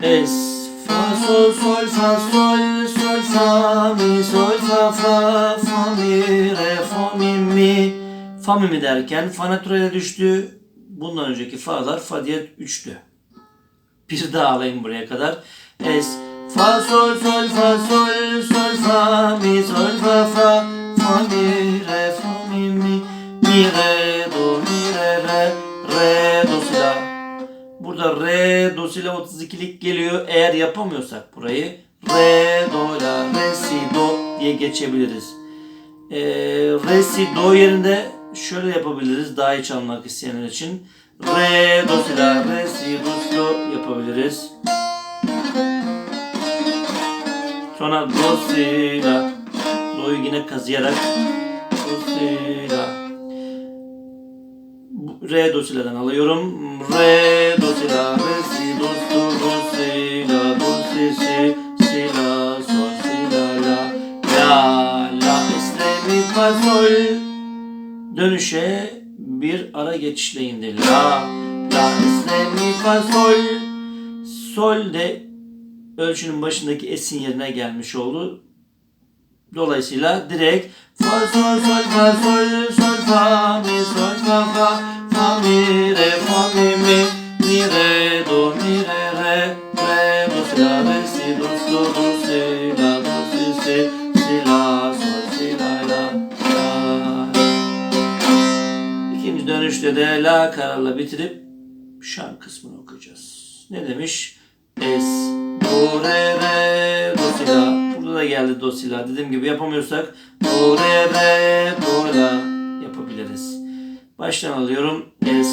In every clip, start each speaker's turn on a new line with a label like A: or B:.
A: Es fa sol sol fa sol sol fa mi sol fa fa fa mi re fa mi mi fa mi mi derken fa naturale düştü. Bundan önceki fa'lar fa diyet 3'tü. Bir daha alayım buraya kadar. Es fa sol sol fa sol sol fa mi sol fa fa fa mi re fa mi mi mi re do mi re re. Burada re do si la 32'lik geliyor. Eğer yapamıyorsak burayı re do la re si do diye geçebiliriz. Ee, re si do yerinde şöyle yapabiliriz daha iyi çalmak isteyenler için. Re do si la re si do si do yapabiliriz. Sonra do si la do'yu yine kazıyarak do si la re do si la'dan alıyorum. Re do si la re si do do do si la do si si si la sol si la la la la esre mi fa sol dönüşe bir ara geçişle indi. La, la, esre, mi, fa, sol. Sol de ölçünün başındaki esin yerine gelmiş oldu. Dolayısıyla direkt fa, sol, sol, fa, sol, sol, fa, mi, sol, fa, fa, İkinci dönüşte de la kararla bitirip şan kısmını okuyacağız. Ne demiş? Es, do, re, re, do, si, la. Burada da geldi do, si, la. Dediğim gibi yapamıyorsak do, re, re, do, la yapabiliriz. Baştan alıyorum. Es,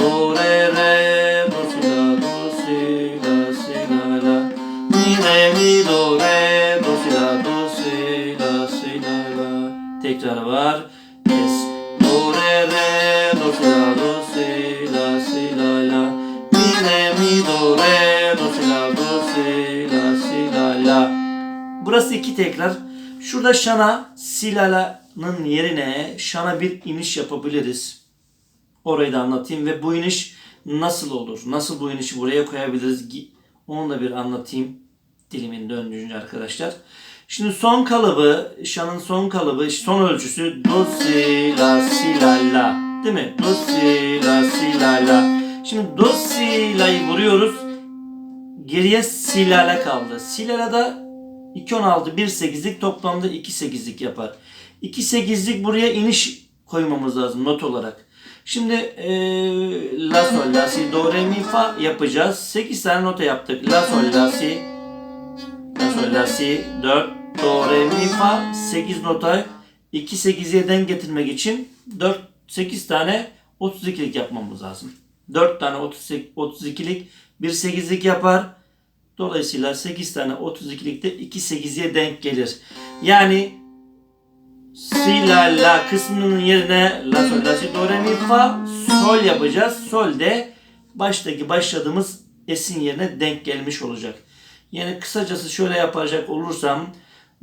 A: do, re, re, do, si, la, do, si, la, si, la, la. Mi, re, mi, do, re, do, si, la, do, si, la, si, la, la. Tekrar var. Burası iki tekrar. Şurada şana, silala'nın yerine şana bir iniş yapabiliriz. Orayı da anlatayım ve bu iniş nasıl olur? Nasıl bu inişi buraya koyabiliriz? Onu da bir anlatayım dilimin döndüğünce arkadaşlar. Şimdi son kalıbı, şanın son kalıbı, son ölçüsü do, si, la, si, la, la. Değil mi? Do, si, la, si, la, la. Şimdi do, si, la'yı vuruyoruz. Geriye si, la, la kaldı. Si, la, la da 2 16 1 8'lik toplamda 2 8'lik yapar. 2 8'lik buraya iniş koymamız lazım not olarak. Şimdi eee la sol la si do re mi fa yapacağız. 8 tane nota yaptık. La sol la si la sol la si 4 do re mi fa 8 nota 2 8'e denk getirmek için 4 8 tane 32'lik yapmamız lazım. 4 tane 38 32'lik bir 8'lik yapar. Dolayısıyla 8 tane 32'likte 2 8'ye denk gelir. Yani si la la kısmının yerine la sol la si do re mi fa sol yapacağız. Sol de baştaki başladığımız esin yerine denk gelmiş olacak. Yani kısacası şöyle yapacak olursam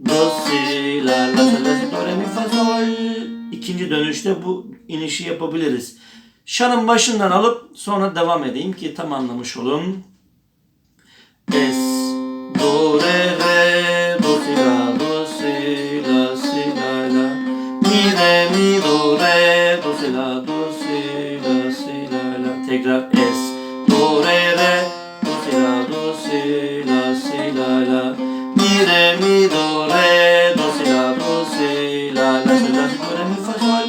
A: do si la la sol la si do re mi fa sol ikinci dönüşte bu inişi yapabiliriz. Şanın başından alıp sonra devam edeyim ki tam anlamış olun. Es, do, re, re, do, si, la, do, si, la, si, la, la. Mi, re, mi, do, re, do, si, la, do, si, la, si, la, la. Tekrar es, do, re, re, do, si, la, do, si, la, si, la, la. Mi, re, mi, do, re, do, si, la, do, si, la, la, si, si, do, re, mi, fa, sol.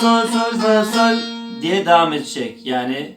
A: Sol, sol diye devam edecek. Yani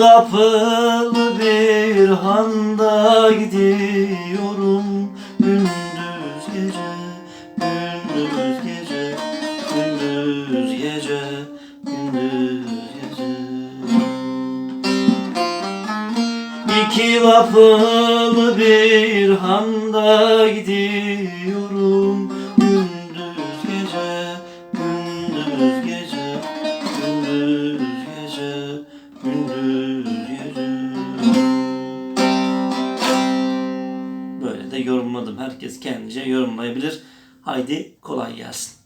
A: kapılı bir handa gidiyorum. Gündüz gece, gündüz gece, gündüz gece, gündüz gece. İki kapılı bir handa gidiyorum kendince yorumlayabilir. Haydi kolay gelsin.